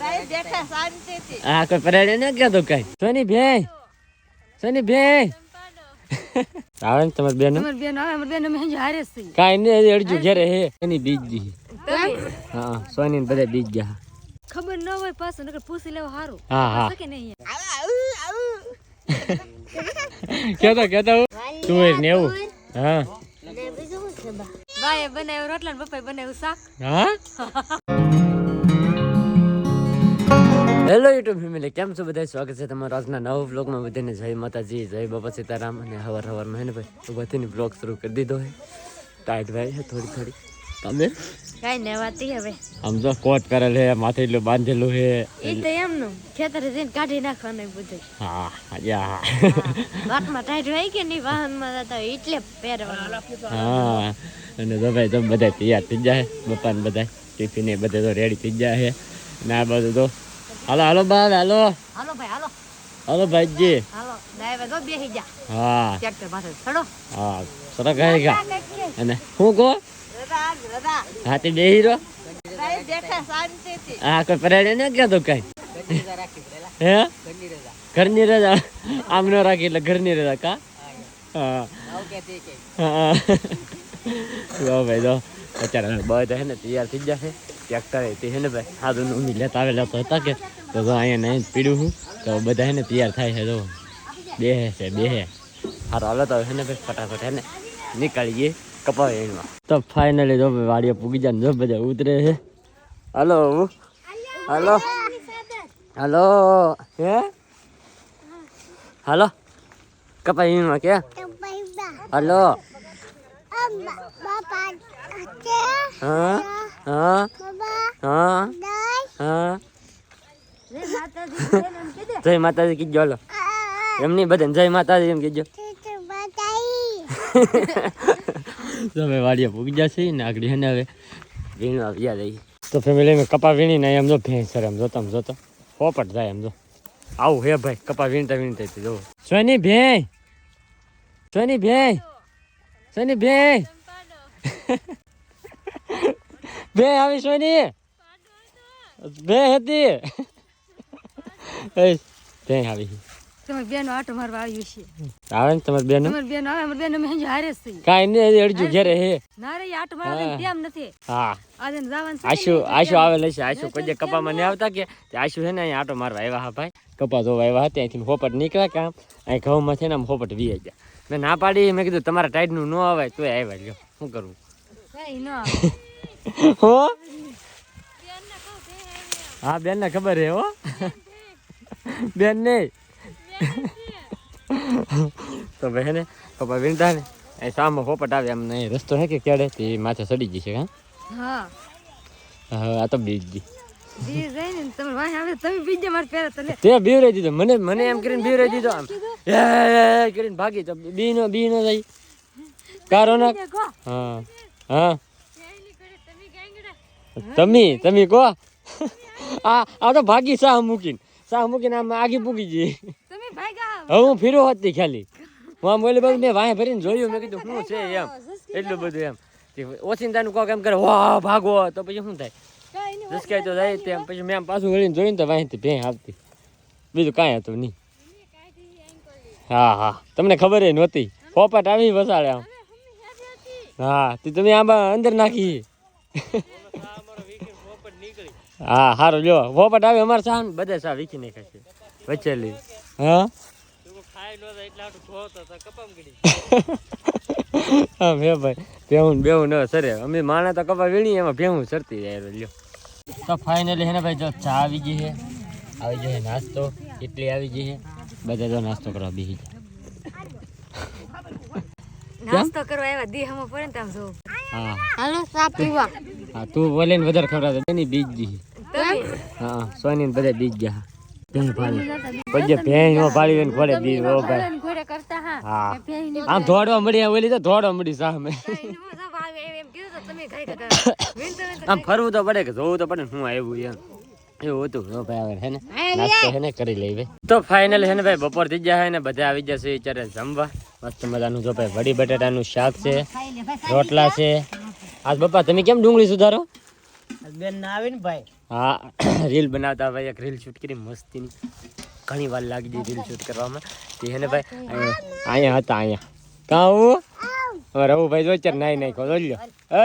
આ કોઈ પરાડે ન કહેતો કઈ? સોની ભાઈ સોની ભાઈ. આવે ને તમારે બેન? અમાર બેન આવે અમાર બેન અમે હારે છે કાઈ નહીં અડજુ ઘેરે હે. એની બીજ દી હા સોની ને બધા બીજ ગયા. ખબર ન હોય પાછું નકર પૂછી લેવા સારું હા હા. કે નહીં કેતો કેતો તું ને એવું? હા. બાય બનાવ્યો રોટલા ને પપ્પાએ બનાવ્યું શાક. હા? હેલો યુટ્યુબ ફેમિલી કેમ છો બધા સ્વાગત છે તમારું આજના નવા બ્લોગમાં બધાને જય માતાજી જય બાપા સીતારામ. અને હવાર હવારમાં હે ને ભાઈ બધાની બ્લોગ શરૂ કરી દીધો હે. ટાઈટ ભાઈ છે થોડી થોડી. તમે કઈ નેવાતી હવે. આમ તો કોટ કરેલ હે માથે એટલું બાંધેલું હે. એ તો એમનું. ખેતરે જઈને કાઢી નાખવાનું બધું હા યા. વાતમાં ટાઈટ હોય કે નહીં વાહનમાં જતા એટલે પહેરવાનું. હા અને તો ભાઈ તો બધા તૈયાર થઈ જાય બપા ને બધા ટિફિન એ બધા તો રેડી થઈ જાય છે ને આ બધું તો હાલો હાલો બા હાલો. હાલો ભાઈ હાલો. હાલો ભાઈજી. હાલો ડ્રાઈવર તો બેસી જા. હા. ટ્રેક્ટર પાસે ચડો હા સરસ ગાય ગા. અને હું કહો રડા રડા હાથી બેહી રહો. ભાઈ બેઠા શાંતિથી. આ કોઈ પરાડે ન કહેતો કઈ? હે? ઘરની રજા. આમ ન રાખી એટલે ઘરની રજા કા? હા હા. જો ભાઈ જો અત્યારે બધા હે ને તૈયાર થઈ જશે ટ્રેક્ટર તે હે ને ભાઈ સાધુ ઉમી લેતા આવેલા તો હતા કે તો અહીંયા નહીં પીડું હું તો બધા હે ને તૈયાર થાય છે તો બે છે બે હે. હાલો તો હે ને ભાઈ ફટાફટ હે ને નીકળીએ કપાવે એમાં તો ફાઇનલી જો વાડીએ પૂગી જાય ને જો બધા ઉતરે છે. Hello hello. હલો હે? હલો. કપાઈ એમાં કે હલો. હા હા હા. હા જય માતાજી કીજો લો એમ નહીં બધાને જય માતાજી એમ કીજો. તમે વાડીએ પૂગી જશે ને આગળ હે હવે વીણવા વ્યા જઈએ તો ફેમિલી મેં કપા વીણી ને એમ જો ભેંસ સર એમ જોતો જોતો. પોપટ જાય એમ જો. આવું હે ભાઈ કપા વીણતા વીણતા તે જો સોની ભે સોની ભે સોની ભે બે આવી સોની. બે હતી. બે આવી. તમારી બેન આટો મારવા આવ્યું છે. આવે ને તમારી બેન? તમારી બેન આવે અમારી બેન અમે હારે જ છીએ કાંઈ નહીં અડજુ હે. ના રે આટો મારવા ટાઈમ નથી? હા. આજે જવાનું આશુ આશુ આવેલ છે આશુ કોઈ કપામાં નહીં આવતા કે? તે આશુ છે ને અહીંયા આટો મારવા આવ્યા હા ભાઈ. કપા આવ્યા હતા ત્યાંથી હોપટ નીકળ્યા કામ અહીં ઘઉંમાં છે ને આમ હોપટ વી ગયા. મેં ના પાડી મેં કીધું તમારા ટાઈડનું ન આવે તોય આવ્યા લ્યો. શું કરવું કઈ ન આવે. હો? હા બેન ને ખબર હે હો? બેન નહીં તો ભાઈ ને કપા વીણતા ને એ સામે પોપટ આવે એમ નહીં રસ્તો હે કે કેડે તે માથે સડી જશે હા? હા. આ તો બીજ ગઈ. ને તો બીવરાઈ દીધો મને મને એમ કરીને બીવરાઈ દીધો આમ. કરીને ભાગી તો બી નો બી નો જાય કારો ના હા હા. તમે તમે કહો. આ આ તો ભાગી સાહ મૂકીને. સાહ મૂકીને આમ આગી પૂગી જઈ હવે હું ફીરો હતી ખાલી હું આમ બોલી બધું મેં વાંહે ભરીને જોયું મેં કીધું શું છે એમ? એટલું બધું એમ. ઓચિંતાનું કોક એમ કરે વાહ ભાગો. તો પછી શું થાય? ધસકાય તો જાય તેમ. પછી મેં આમ પાછું વળીને જોયું તો વાંહેથી ભેં આવતી. બીજું કાંઈ હતું નહીં. હા હા. તમને ખબર એ નહોતી. પોપટ આવી વસાડે આમ. હા તે તમે આમાં અંદર નાખી. હા સારું જો પોપટ આવે અમારે સા બધા સા વીખી નાખ્યા ખાશે વચેલી હા? હા હે ભાઈ ભેહું બેહું ન સરે. અમે માણા તો કપા વીણી એમાં ભેહું સરતી જાય લ્યો. તો ફાઇનલી હે ને ભાઈ જો ચા આવી ગઈ છે આવી ગયો નાસ્તો. ઇડલી આવી ગઈ છે બધા જો નાસ્તો કરવા બેસી જાય નાસ્તો કરવા આવ્યા દી હમો પડે ને તમે જો હા. હાલો ચા પીવા. હા તું બોલે ને વધારે ખવડાવે બીજ હા સોની બધા બીજ ગયા. ભેં પાડી પછી ભેં નો પાડી ને ખોલે દી ઓ ભાઈ. ઘોડે કરતા હા આમ દોડવા મળી ઓલી તો ધોડવા મળી સામે. આમ ફરવું તો પડે કે જોવું તો પડે હું આવ્યું એમ. એવું હતું. હો ભાઈ હે ને નાસ્તો હે ને કરી લઈ ભાઈ. તો ફાઇનલ હે ને ભાઈ બપોર થઈ ગયા હે ને બધા આવી જશે વિચારે જમવા. મસ્ત મજાનું જો ભાઈ વડી બટાટાનું શાક છે રોટલા છે. આજ બપા તમે કેમ ડુંગળી સુધારો? બેન ના ભાઈ? હા, રીલ બનાવતા ભાઈ એક રીલ શૂટ કરી મસ્તીની. ઘણી વાર લાગી ગઈ રીલ શૂટ કરવામાં. તે હે ને ભાઈ, અહીંયા- હતા, અહીંયા. કાં હું? હવે ભાઈ જો ચાર નાઈ નાખો જો લ્યો. એ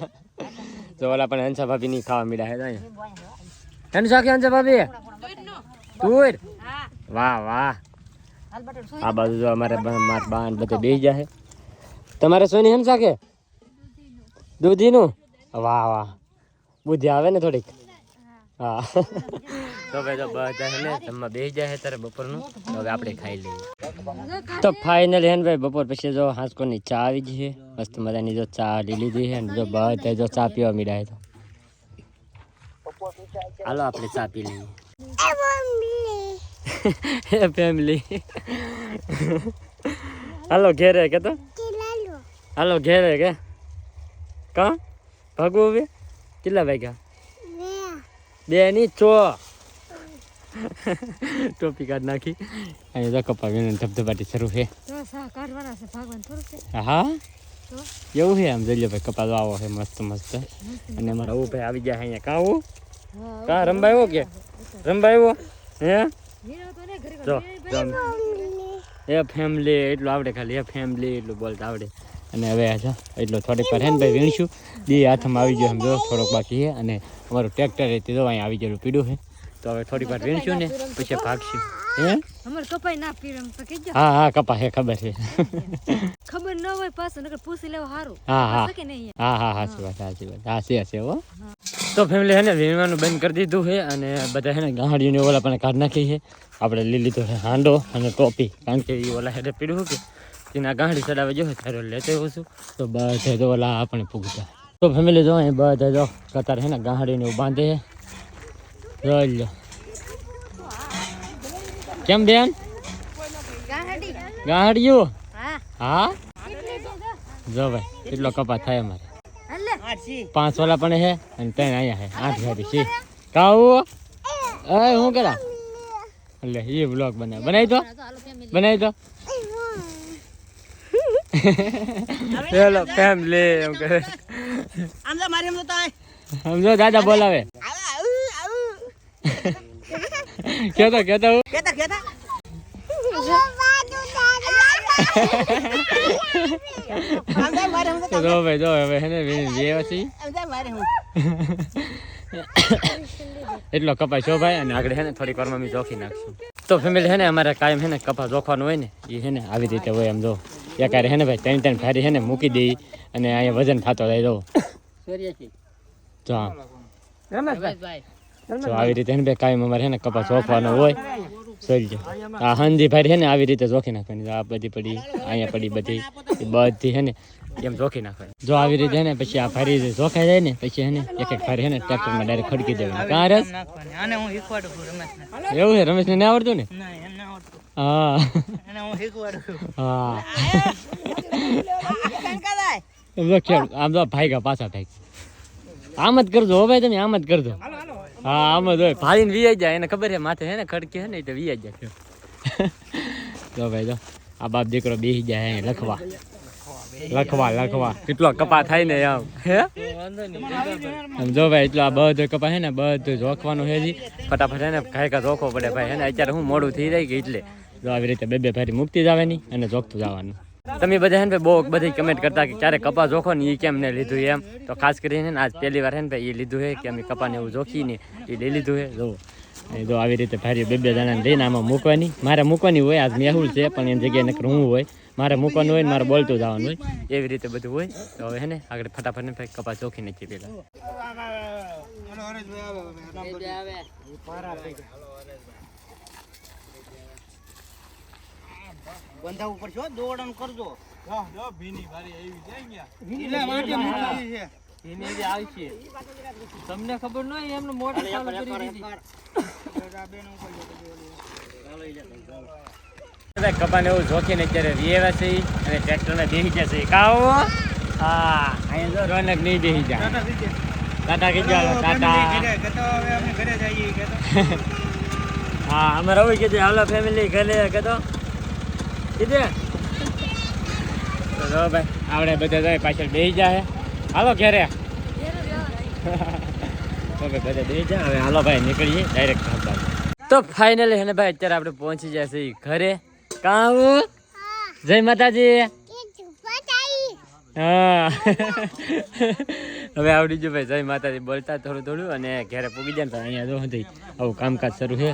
તો ઓલા પણ હંસા ભાભી ની ખાવા મીડા હે અહીંયા. હંસા કે હંસા ભાભી? તુર? વાહ વાહ. આ બાજુ જો અમારે માર બાન બધે બેસી જાય તમારે સોની હંસા કે? દૂધીનું? વાહ વાહ. બુદ્ધિ આવે ને થોડીક? હા. તો ભાઈ તો બધા ને જમવા બેસી જાય ત્યારે બપોરનું તો હવે આપણે ખાઈ લઈએ. તો ફાઇનલ હેન ભાઈ બપોર પછી જો હાંસકોની ચા આવી ગઈ છે. મસ્ત મજાની જો ચા લઈ લીધી છે ને જો બધા જો ચા પીવા મીડાય તો. હાલો આપણે ચા પી લઈએ. એ ફેમિલી હાલો ઘેરે કે તો? હાલો ઘેરે કે? કા? ભાગવું હવે કેટલા વાગ્યા? બે. ની ચો ટોપી કાઢ નાખી. અહીંયા તો કપા વેણ ધબધબાટી શરૂ છે. હા? એવું છે આમ જોઈ લો ભાઈ કપા તો આવો છે મસ્ત મસ્ત. અને મારા ઓ ભાઈ આવી ગયા અહીંયા. કા આવું? કા રંબા આવ્યો કે? રંબા આવ્યો? હે? જો જો. એ ફેમિલી એટલું આવડે ખાલી એ ફેમિલી એટલું બોલતા આવડે. અને હવે આ જો એટલું થોડીક પર હે ને ભાઈ વીણશું. દી હાથમાં આવી ગયો સમજો થોડોક બાકી છે. અને અમારું ટ્રેક્ટર એ તો અહીં આવી ગયેલું પીડું છે. તો હવે થોડીક વાર વીણશું ને પછી ભાગશું. હે? અમાર કપાઈ ના પીરમ તો કીજો હા હા કપા છે ખબર છે. ખબર ન હોય પાછું નકર પૂછી લેવું સારું હા હા. કે હા હા સાચી વાત સાચી વાત. હા છે છે હો. તો ફેમિલી હે ને વીણવાનું બંધ કરી દીધું છે અને બધા હે ને ગાંડીઓને ઓલા પણ કાઢ નાખી છે. આપણે લઈ લીધો છે હાંડો અને ટોપી. કારણ કે એ ઓલા હેડે પીડું કે તેના ગાંઠી ચડાવે જો ત્યારે લેતો હોઉં છું. તો બધા તો ઓલા આપણે પૂગતા તો ફેમિલી જો અહીં બધા જો કતાર છે ને ગાંઠીને એવું બાંધે છે. જોઈ લો. કેમ બેન? ગાંડિયું હા. હા? જો ભાઈ કેટલો કપા થાય અમારે. પાંચ વાલા પણ છે અને ત્રણ અહીંયા છે આઠ ગાડી છે કાવું એ હું કરા એટલે એ બ્લોગ બનાવ. બનાવી દો. બનાવી દો. ચલો ફેમિલી એમ કરે. આમ મારી તો તાય સમજો દાદા બોલાવે. કેતો કેતો? કેતા કેતા? તો મારે તો જો ભાઈ જો હવે હે ને જે પછી. એટલો કપાય છો ભાઈ અને આગળ હે ને થોડીક વારમાં જોખી નાખશું. તો ફેમિલી હે ને, અમારે કાયમ હે ને કપા જોખવાનું હોય ને એ હે ને આવી રીતે હોય એમ જો. એકારે હે ને ભાઈ, ત્રણ ત્રણ ફેરી હે ને મૂકી દઈ અને અહીંયા વજન થતો જાય જો. જો આવી રીતે હે ને ભાઈ, કાયમ અમારે હે ને કપા જોખવાનો હોય. સોરી આ હાંજી ભાઈ હે ને આવી રીતે જોખી નાખવાની. આ બધી પડી, અહીંયા પડી બધી. બધી હે ને એમ જોખી નાખવાની. જો આવી રીતે હે ને પછી આ ફારી જે જોખાઈ જાય ને પછી હે ને એક એક ફારી હે ને ટ્રેક્ટરમાં ડાયરેક્ટ ખડકી દેવાની. કાં રસ? નાખવાની. આને હું શીખવાડું છું રમેશને. એવું છે? રમેશને ના આવડતું ને? ના એમ ના આવડતું. હા. એને હું શીખવાડું છું. હા. કદાય એમ તો ખેડ આમ તો ભાઈગા પાછા ભાઈ આમ જ કરજો હો ભાઈ તમે આમ જ કરજો. હા આમ જ હોય. ભાઈને વીઆઈ જાય એને ખબર છે માથે છે ને ખડકે છે ને એ તો વીઆઈ જાય. જો ભાઈ જો. આ બાપ દીકરો બેસી જાય અહીં લખવા. લખવા લખવા. કેટલો કપા થાય ને આમ હે? આમ જો ભાઈ, એટલો આ બધો કપા છે ને, બધું જોખવાનું છે જી ફટાફટ હે ને કાંઈ કાંઈ જોખવો પડે ભાઈ. હે ને અત્યારે હું મોડું થઈ જાય કે એટલે. જો આવી રીતે બે બે ફેરી મુક્તિ જવાની અને જોખતું જવાનું. તમે બધા હે ને બહુ બધી કમેન્ટ કરતા કે ક્યારે કપા જોખો ને એ કેમ ને લીધું એમ. તો ખાસ કરીને આજ પહેલી વાર હે ને ભાઈ એ લીધું છે કે અમે કપાને એવું જોખીને એ લઈ લીધું છે. જો. જો આવી રીતે ફેરી બે બે જણાને લઈને આમાં મૂકવાની. મારે મૂકવાની હોય, આજ મેહુલ છે, પણ એની જગ્યાએ નકર હું હોય. મારે મૂકવાનું હોય ને મારે બોલતું જવાનું હોય. એવી રીતે બધું હોય. તો હવે હે ને આગળ ફટાફટ ને કપાસ કપા ચોખી નથી પેલા બંધાવું પડશે હો, કરજો એટલે માટે મૂકી છે. તમને ખબર ન હોય એમને ચાલુ કરી દીધી. ભાઈ કપાને એવું જોખીને અત્યારે વિયેવા છે અને ટ્રેક્ટરને બેસી જશે કાવો હા? અહીંયા જો રોનક નહીં બેસી જાય. ટાટા કીધું હાલો ટાટા હા અમે રવિ કીધું હાલો ફેમિલી ઘરે. કહેતો. કીધે તો ભાઈ આપણે બધા જાય પાછળ બેસી જાય. હાલો ઘેરે. તો હવે બધા બે જાય. હવે હાલો ભાઈ નીકળીએ. ડાયરેક્ટ તો ફાઇનલી હે ભાઈ અત્યારે આપણે પહોંચી જશે ઘરે. કાં આવું? જય માતાજી. હા. હવે આવડી ગયું ભાઈ જય માતાજી. બોલતા થોડું થોડું અને ઘરે પૂગી જાય ને અહીંયા જો હતી આવું કામકાજ શરૂ છે.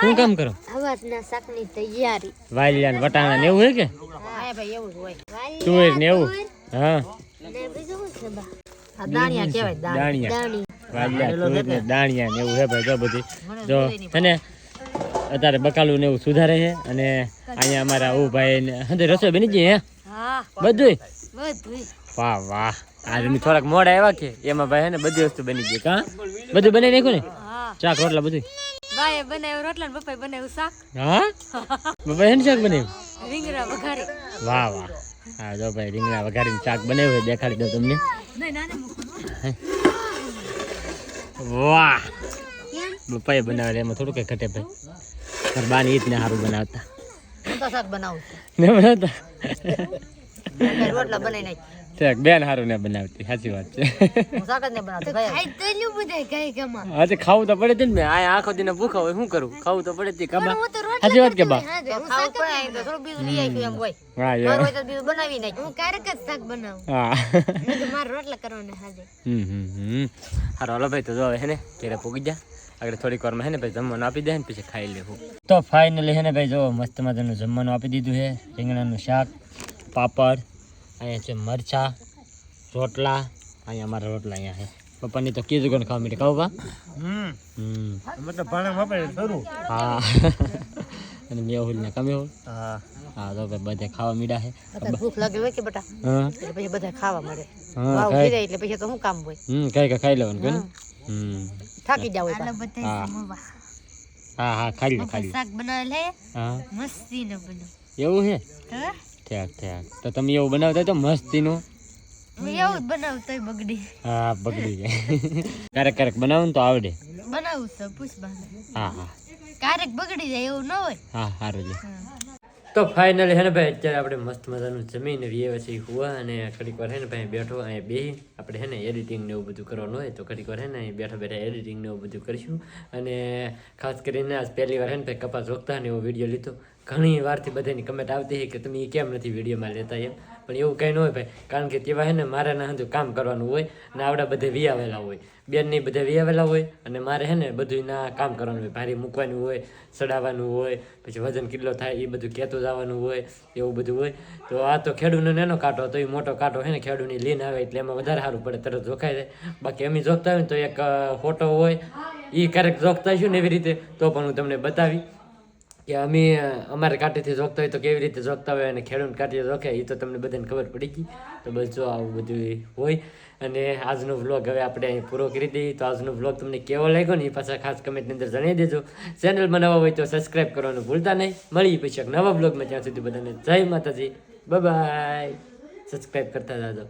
શું કામ કરો? અવાજના શાકની તૈયારી વાલિયા ને વટાણા ને એવું છે કે? હા ભાઈ એવું હોય તુવેર ને એવું? હા. દાણિયા કહેવાય દાણિયા. દાણિયા વાલિયા તુવેર ને દાણિયા ને એવું છે ભાઈ જો બધી. જો છે ને? અત્યારે બકાલું ને એવું સુધારે છે અને અહીંયા અમારા ઓ ભાઈ હંધે રસોઈ બની ગઈ હે? બધું વાહ વાહ. આજે મેં થોડાક મોડા આવ્યા કે એમાં ભાઈ હે ને બધી વસ્તુ બની ગઈ કા? બધું બનાવી નાખ્યું ને? ચાક રોટલા બધું બાએ બનાવ્યું રોટલા ને પપ્પાએ બનાવ્યું શાક. હા? શાક બનાવ્યું? રીંગણા વઘારી. વાહ વાહ. હા જો ભાઈ રીંગણા વઘારીને શાક બનાવ્યું દેખાડી દઉં તમને. નહીં નાને વાહ. પપ્પાએ બનાવેલ એમાં થોડું કઈ ઘટે ભાઈ. બાની ઈદ ને સારું બનાવતા. હું તો શાક બનાવું ને બનાવતા? રોટલા બનાવી નાખ. શાક બેન સારું ને બનાવતી સાચી વાત છે. બનાવતી ગયા ખાઈ તો લ્યું બધાય કઈ કમા આજે ખાવું તો પડે ને આ આખો દિન ભૂખા હોય શું કરું? ખાવું તો પડે કબા સાચી વાત કે બા? હારો હાલો ભાઈ તો જો હે ને ઘેરે પૂગી જા. આગળ થોડીક વારમાં હે ને ભાઈ જમવાનું આપી દે ને પછી ખાઈ લેવું તો ફાઇનલી હે ને ભાઈ જો મસ્ત મજાનું જમવાનું આપી દીધું છે રીંગણાનું શાક પાપડ અહીંયા છે મરચા રોટલા અહીંયા અમારા રોટલા અહીંયા છે પપ્પાની તો કીધું કોને ખાવા પા મતલબ ભાણા વાપરે કરું હા. અને મેહુલ ને કમ્યો હા. હા તો ભાઈ બધે ખાવા મીડા છે ભૂખ લાગી હોય કે બટા? હા. એટલે પછી બધા ખાવા મળે. હા વાવ ખાઈ એટલે પછી તો શું કામ હોય? હમ કઈ કઈ ખાઈ લેવાનું કોઈ થાકી જાવ એટલે પાછા. બધા હા. સમોવા. હા હા ખાઈ લે ખાઈ લે. શાક બનાવેલ હે હા. મસ્તી નો બનો એવું છે હા? ઠેક ઠીક. તો તમે એવું બનાવતા તો મસ્તી હું એવું જ બનાવું બગડી. હા બગડી જાય. ક્યારેક ક્યારેક બનાવું ને તો આવડે. બનાવું છું પુષ્પા હા હા. ક્યારેક બગડી જાય એવું ન હોય. હા સારું છે તો ફાઇનલી હે ને ભાઈ, અત્યારે આપણે મસ્ત મજાનું જમીન રહીએ પછી હુવા અને ઘડીક વાર હે ભાઈ બેઠો અહીંયા બે આપણે હે ને એડિટિંગ ને એવું બધું કરવાનું હોય તો ઘડીક વાર હે અહીં બેઠા બેઠા એડિટિંગ ને એવું બધું કરીશું. અને ખાસ કરીને આજ પહેલી વાર હે ભાઈ કપાસ રોકતા ને એવો વીડિયો લીધો. ઘણી વારથી બધાની કમેન્ટ આવતી છે કે તમે એ કેમ નથી વિડીયોમાં લેતા એમ. પણ એવું કંઈ ન હોય ભાઈ. કારણ કે તેવા હે ને મારે ના હજુ કામ કરવાનું હોય ને આવડા બધે વિયાવેલા હોય. બેનની બધે વિયાવેલા હોય અને મારે હે ને બધું ના કામ કરવાનું હોય. ભારી મૂકવાનું હોય ચડાવવાનું હોય, પછી વજન કેટલો થાય એ બધું કહેતું જવાનું હોય, એવું બધું હોય. તો આ તો ખેડૂતનો નાનો કાંટો તો એ મોટો કાંટો હે ને ખેડૂતની લીન આવે એટલે એમાં વધારે સારું પડે, તરત જોખાય જાય. બાકી અમે જોખતા હોય ને તો એક ફોટો હોય એ ક્યારેક જોખતા છું ને એવી રીતે, તો પણ હું તમને બતાવી. કે અમે, અમારે કાંટેથી જોખતા હોય તો કેવી રીતે જોખતા હોય અને ખેડૂત કાંઠે જોખે એ તો તમને બધાને ખબર પડી ગઈ. તો બસ જો આવું બધું હોય. અને આજનો વ્લોગ હવે આપણે અહીં પૂરો કરી દઈએ. તો આજનો વ્લોગ તમને કેવો લાગ્યો ને એ પાછા ખાસ કમેન્ટની અંદર જણાવી દેજો. ચેનલ બનાવવા હોય તો સબસ્ક્રાઈબ કરવાનું ભૂલતા નહીં. મળી પછી નવા વ્લોગમાં ત્યાં સુધી બધાને જય માતાજી. બાય સબસ્ક્રાઈબ કરતા જાજો.